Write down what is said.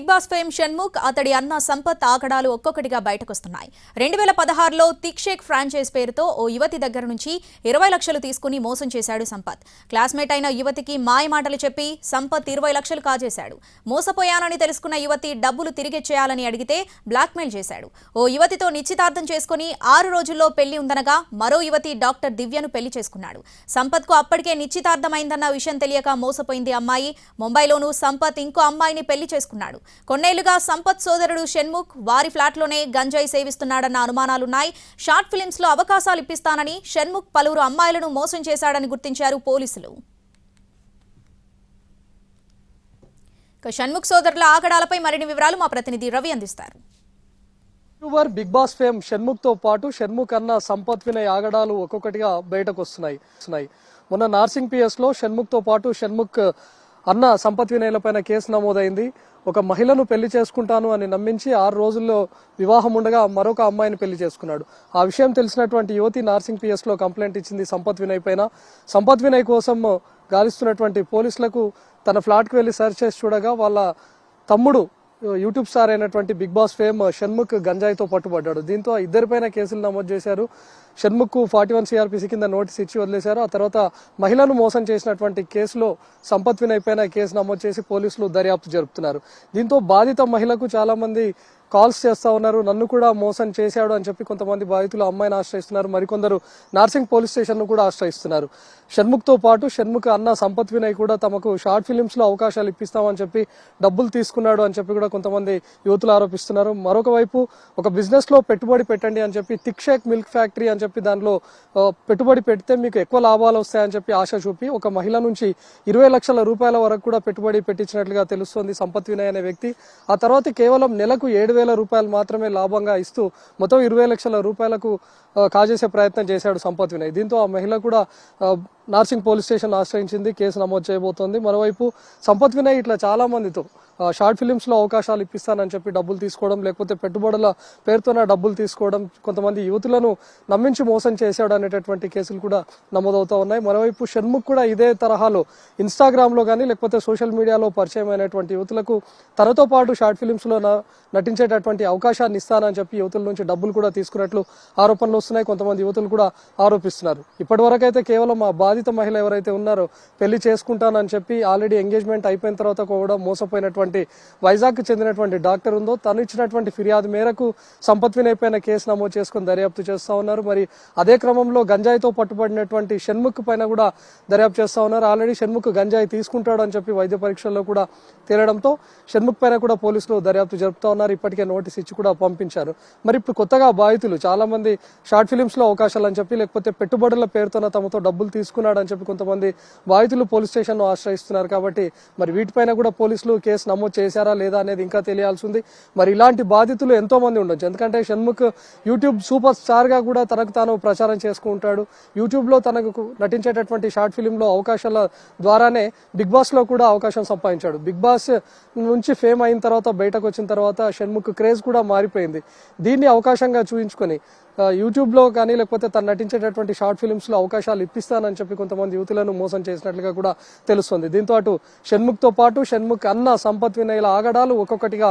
Big Boss fame Shanmukh అతడి అన్న సంపత్ ఆగడాలు ఒక్కొక్కటిగా బయటకొస్తున్నాయి. రెండు వేల పదహారులో తిక్షేక్ ఫ్రాంచైజ్ పేరుతో ఓ యువతి దగ్గర నుంచి ఇరవై లక్షలు తీసుకుని మోసం చేశాడు సంపత్. క్లాస్మేట్ అయిన యువతికి మాయ మాటలు చెప్పి సంపత్ ఇరవై లక్షలు కాజేశాడు. మోసపోయానని తెలుసుకున్న యువతి డబ్బులు తిరిగిచ్చేయాలని అడిగితే బ్లాక్మెయిల్ చేశాడు. ఓ యువతితో నిశ్చితార్థం చేసుకుని ఆరు రోజుల్లో పెళ్ళి ఉందనగా మరో యువతి డాక్టర్ దివ్యను పెళ్ళి చేసుకున్నాడు. సంపత్కు అప్పటికే నిశ్చితార్థమైందన్న విషయం తెలియక మోసపోయింది అమ్మాయి. ముంబైలోనూ సంపత్ ఇంకో అమ్మాయిని పెళ్ళి చేసుకున్నాడు. కొన్నేళ్ళుగా సంపత్ సోదరుడు షణ్ముఖ్ వారి ఫ్లాట్లోనే గంజాయి సేవిస్తున్నాడన్న అనుమానాలున్నాయి. షార్ట్ ఫిలిమ్స్లో అవకాశాలు ఇప్పిస్తానని షణ్ముఖ్ పలువురు అమ్మాయిలను మోసం చేశాడని గుర్తించారు పోలీసులు. షణ్ముఖ్ సోదరుల ఆగడాలపై మరిన్ని వివరాలు మా ప్రతినిధి రవి అందిస్తారు. యూట్యూబర్ బిగ్ బాస్ ఫేమ్ షణ్ముఖ్తో పాటు షణ్ముఖ్ అన్న సంపత్ వినయ్ ఆగడాలు ఒక్కొక్కటిగా బయటకు వస్తున్నాయి. మొన్న నార్సింగ్ పిఎస్లో షణ్ముఖ్తో పాటు షణ్ముఖ్ అన్న సంపత్ వినయలపైన కేసు నమోదైంది. ఒక మహిళను పెళ్ళి చేసుకుంటాను అని నమ్మించి ఆరు రోజుల్లో వివాహం ఉండగా మరొక అమ్మాయిని పెళ్ళి చేసుకున్నాడు. ఆ విషయం తెలిసినటువంటి యువతి నార్సింగ్ పిఎస్లో కంప్లైంట్ ఇచ్చింది సంపత్ వినయ్ పైన. సంపత్ వినయ్ కోసం గాలిస్తున్నటువంటి పోలీసులకు తన ఫ్లాట్కి వెళ్ళి సెర్చ్ చేసి చూడగా వాళ్ళ తమ్ముడు యూట్యూబ్ స్టార్ అయినటువంటి బిగ్ బాస్ ఫేమ్ షణ్ముఖ్ గంజాయితో పట్టుబడ్డాడు. దీంతో ఇద్దరిపైన కేసులు నమోదు చేశారు. షణ్ముఖ్ ఫార్టీ వన్ సిఆర్పిసి కింద నోటీస్ ఇచ్చి వదిలేశారు. ఆ తర్వాత మహిళను మోసం చేసినటువంటి కేసులో సంపత్ వినయ్ పైన కేసు నమోదు చేసి పోలీసులు దర్యాప్తు జరుపుతున్నారు. దీంతో బాధిత మహిళకు చాలా మంది కాల్స్ చేస్తా ఉన్నారు. నన్ను కూడా మోసం చేశాడు అని చెప్పి కొంతమంది బాధితులు అమ్మాయిని ఆశ్రయిస్తున్నారు. మరికొందరు నార్సింగ్ పోలీస్ స్టేషన్ను కూడా ఆశ్రయిస్తున్నారు. షణ్ముఖ్తో పాటు షణ్ముఖ్ అన్న సంపత్ వినయ్ కూడా తమకు షార్ట్ ఫిలిమ్స్లో అవకాశాలు ఇప్పిస్తామని చెప్పి డబ్బులు తీసుకున్నాడు అని చెప్పి కూడా కొంతమంది యువతులు ఆరోపిస్తున్నారు. మరొక వైపు ఒక బిజినెస్లో పెట్టుబడి పెట్టండి అని చెప్పి థిక్ షేక్ మిల్క్ ఫ్యాక్టరీ అని చెప్పి దానిలో పెట్టుబడి పెడితే మీకు ఎక్కువ లాభాలు వస్తాయని చెప్పి ఆశ చూపి ఒక మహిళ నుంచి ఇరవై లక్షల రూపాయల వరకు కూడా పెట్టుబడి పెట్టించినట్లుగా తెలుస్తోంది సంపత్ వినయ్ అనే వ్యక్తి. ఆ తర్వాత కేవలం నెలకు ఏడు వేల రూపాయలు మాత్రమే లాభంగా ఇస్తూ మొత్తం ఇరవై లక్షల రూపాయలకు కాజేసే ప్రయత్నం చేశాడు సంపత్ వినయ్. దీంతో ఆ మహిళ కూడా నార్సింగ్ పోలీస్ స్టేషన్ ఆశ్రయించింది కేసు నమోదు చేయబోతోంది. మరోవైపు సంపత్ వినయ్ ఇట్లా చాలా మందితో షార్ట్ ఫిలిమ్స్లో అవకాశాలు ఇప్పిస్తానని చెప్పి డబ్బులు తీసుకోవడం లేకపోతే పెట్టుబడుల పేరుతోనే డబ్బులు తీసుకోవడం కొంతమంది యువతులను నమ్మించి మోసం చేశాడు అనేటటువంటి కేసులు కూడా నమోదవుతా ఉన్నాయి. మరోవైపు షణ్ముఖ్ కూడా ఇదే తరహాలో ఇన్స్టాగ్రామ్లో కానీ లేకపోతే సోషల్ మీడియాలో పరిచయం అయినటువంటి యువతులకు తనతో పాటు షార్ట్ ఫిలిమ్స్లో నటించేటటువంటి అవకాశాన్ని ఇస్తానని చెప్పి యువతుల నుంచి డబ్బులు కూడా తీసుకున్నట్లు ఆరోపణలు వస్తున్నాయి. కొంతమంది యువతులు కూడా ఆరోపిస్తున్నారు. ఇప్పటివరకైతే కేవలం ఆ బాధిత మహిళ ఎవరైతే ఉన్నారో పెళ్ళి చేసుకుంటానని చెప్పి ఆల్రెడీ ఎంగేజ్మెంట్ అయిపోయిన తర్వాత కూడా మోసపోయినటువంటి వైజాగ్ చెందినటువంటి డాక్టర్ ఉందో తను ఇచ్చినటువంటి ఫిర్యాదు మేరకు సంపత్ వినయ్ కేసు నమోదు చేసుకుని దర్యాప్తు చేస్తా ఉన్నారు. మరి అదే క్రమంలో గంజాయితో పట్టుబడినటువంటి షణ్ముఖ్ పైన కూడా దర్యాప్తు చేస్తా ఉన్నారు. ఆల్రెడీ షణ్ముఖ్ గంజాయి తీసుకుంటాడు అని చెప్పి వైద్య పరీక్షల్లో కూడా తేలడంతో షణ్ముఖ్ పైన కూడా పోలీసులు దర్యాప్తు జరుపుతా ఉన్నారు. ఇప్పటికే నోటీస్ ఇచ్చి కూడా పంపించారు. మరి ఇప్పుడు కొత్తగా బాధితులు చాలా మంది షార్ట్ ఫిలిమ్స్లో అవకాశాలు అని చెప్పి లేకపోతే పెట్టుబడుల పేరుతోన తమతో డబ్బులు తీసుకున్నాడు అని చెప్పి కొంతమంది బాధితులు పోలీస్ స్టేషన్ ఆశ్రయిస్తున్నారు కాబట్టి మరి వీటిపైన కూడా పోలీసులు కేసు నమోదు చేశారా లేదా అనేది ఇంకా తెలియాల్సి ఉంది మరి ఇలాంటి బాధితులు ఎంతో మంది ఉండొచ్చు. ఎందుకంటే షణ్ముఖ్ యూట్యూబ్ సూపర్ స్టార్గా కూడా తనకు తాను ప్రచారం చేసుకుంటాడు యూట్యూబ్లో తనకు నటించేటటువంటి షార్ట్ ఫిలిం లో అవకాశాల ద్వారానే బిగ్ బాస్లో కూడా అవకాశం సంపాదించాడు. బిగ్ బాస్ నుంచి ఫేమ్ అయిన తర్వాత బయటకు వచ్చిన తర్వాత షణ్ముఖ్ క్రేజ్ కూడా మారిపోయింది. దీన్ని అవకాశంగా చూపించుకొని యూట్యూబ్లో యూట్యూబ్లో కానీ లేకపోతే తను నటించేటటువంటి షార్ట్ ఫిలిమ్స్లో అవకాశాలు ఇప్పిస్తానని చెప్పి కొంతమంది యువతులను మోసం చేసినట్లుగా కూడా తెలుస్తుంది. దీంతో అటు షణ్ముఖ్తో పాటు షణ్ముఖ్ అన్న సంపత్ వినయ్ల ఆగడాలు ఒక్కొక్కటిగా